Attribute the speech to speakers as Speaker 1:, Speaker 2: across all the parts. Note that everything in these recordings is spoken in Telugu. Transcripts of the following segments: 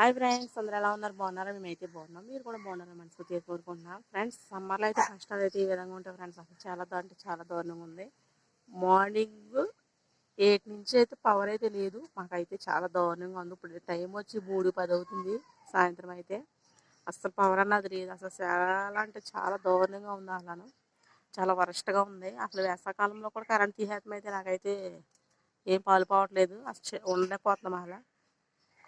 Speaker 1: హాయ్ ఫ్రెండ్స్ అందరూ ఎలా ఉన్నారు? బాగున్నారా? మేమైతే బాగున్నాం. మీరు కూడా బాగున్నారా? మనస్ఫూర్తిగా కోరుకుంటున్నాం. ఫ్రెండ్స్ సమ్మర్లో అయితే కష్టాలు అయితే ఈ విధంగా ఉంటాయి ఫ్రెండ్స్. అసలు చాలా అంటే చాలా దారుణంగా ఉంది. మార్నింగ్ ఎయిట్ నుంచి అయితే పవర్ అయితే లేదు. మాకైతే చాలా దారుణంగా ఉంది. ఇప్పుడు టైం వచ్చి మూడు పది అవుతుంది సాయంత్రం అయితే. అసలు పవర్ అన్నది లేదు. అసలు చాలా అంటే చాలా దారుణంగా ఉంది అలాను. చాలా వరస్ట్గా ఉంది. అసలు వేసవకాలంలో కూడా కరెంట్ తీసేతం అయితే నాకైతే ఏం పాలు పోవట్లేదు. అసలు ఉండలేకపోతున్నాం అలా.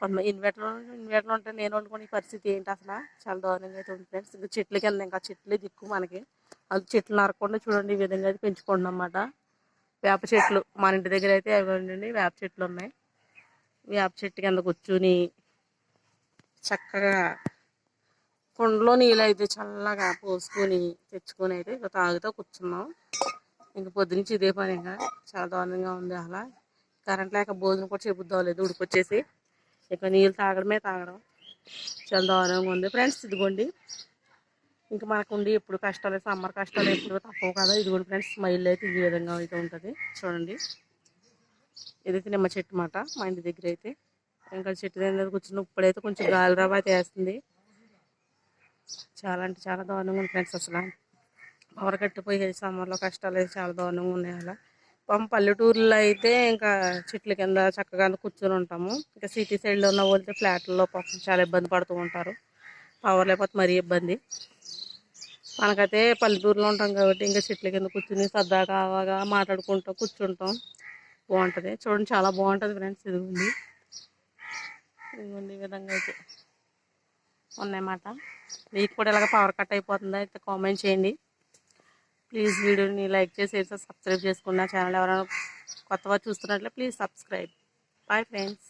Speaker 1: కొంత ఇన్వర్టర్ ఇన్వర్టర్ ఉంటే నేను వండుకునే పరిస్థితి ఏంటి అసలు? చాలా దారుణంగా అయితే ఉంది ఫ్రెండ్స్. ఇంకా చెట్ల కింద ఇంకా చెట్లే దిక్కు మనకి. అది చెట్లు నరకుండా చూడండి ఈ విధంగా అయితే పెంచుకోండి అన్నమాట. వేప చెట్లు మన ఇంటి దగ్గర అయితే అవి ఉండండి. వేప చెట్లు ఉన్నాయి. వేప చెట్టు కింద కూర్చుని చక్కగా కుండలో నీళ్ళు అయితే చల్లగా పోసుకొని తెచ్చుకొని అయితే ఇక తాగుతూ కూర్చున్నాం. ఇంక పొద్దునుంచి ఇదే పని ఇంకా. చాలా దారుణంగా ఉంది అలా కరెంట్ లేక భోజనం కూడా చెబుద్దాలేదు ఉడికొచ్చేసి ఇక నీళ్ళు తాగడమే తాగడం. చాలా దారుణంగా ఉంది. ఫ్రెండ్స్ ఇదిగోండి. ఇంకా మనకుండి ఎప్పుడు కష్టాలు సమ్మర్ కష్టాలు ఎప్పుడు తప్పవు కదా. ఇదిగోండి ఫ్రెండ్స్ మా ఇల్లు అయితే ఈ విధంగా అయితే ఉంటుంది. చూడండి. ఇదైతే నిమ్మ చెట్టు మాట మా ఇంటి దగ్గర అయితే. ఇంకా చెట్టు దగ్గర కూర్చున్న ఇప్పుడైతే కొంచెం గాలి రవ్వ అయితే వేస్తుంది. చాలా అంటే చాలా దారుణంగా ఉంది ఫ్రెండ్స్ అసలు. పవర్ కట్టిపోయి సమ్మర్లో కష్టాలు అయితే చాలా దారుణంగా ఉన్నాయి అలా. పాపం పల్లెటూరులో అయితే ఇంకా చెట్ల కింద చక్కగా కూర్చొని ఉంటాము. ఇంకా సిటీ సైడ్లో ఉన్న వాళ్ళైతే ఫ్లాట్లలో పాపం చాలా ఇబ్బంది పడుతూ ఉంటారు. పవర్ లేకపోతే మరీ ఇబ్బంది. మనకైతే పల్లెటూరులో ఉంటాం కాబట్టి ఇంకా చెట్ల కింద కూర్చుని సరదాగా అవగా మాట్లాడుకుంటాం కూర్చుంటాం. బాగుంటుంది. చూడండి చాలా బాగుంటుంది ఫ్రెండ్స్. ఇదిగోండి. ఇదిగోండి ఈ విధంగా అయితే ఉన్నాయన్నమాట. మీకు కూడా ఇలాగ పవర్ కట్ అయిపోతుందా? అయితే కామెంట్ చేయండి. ప్లీజ్ వీడియోని లైక్ చేసి సబ్స్క్రైబ్ చేసుకున్న ఛానల్ ఎవరైనా కొత్తగా చూస్తున్నట్లే ప్లీజ్ సబ్స్క్రైబ్. Bye friends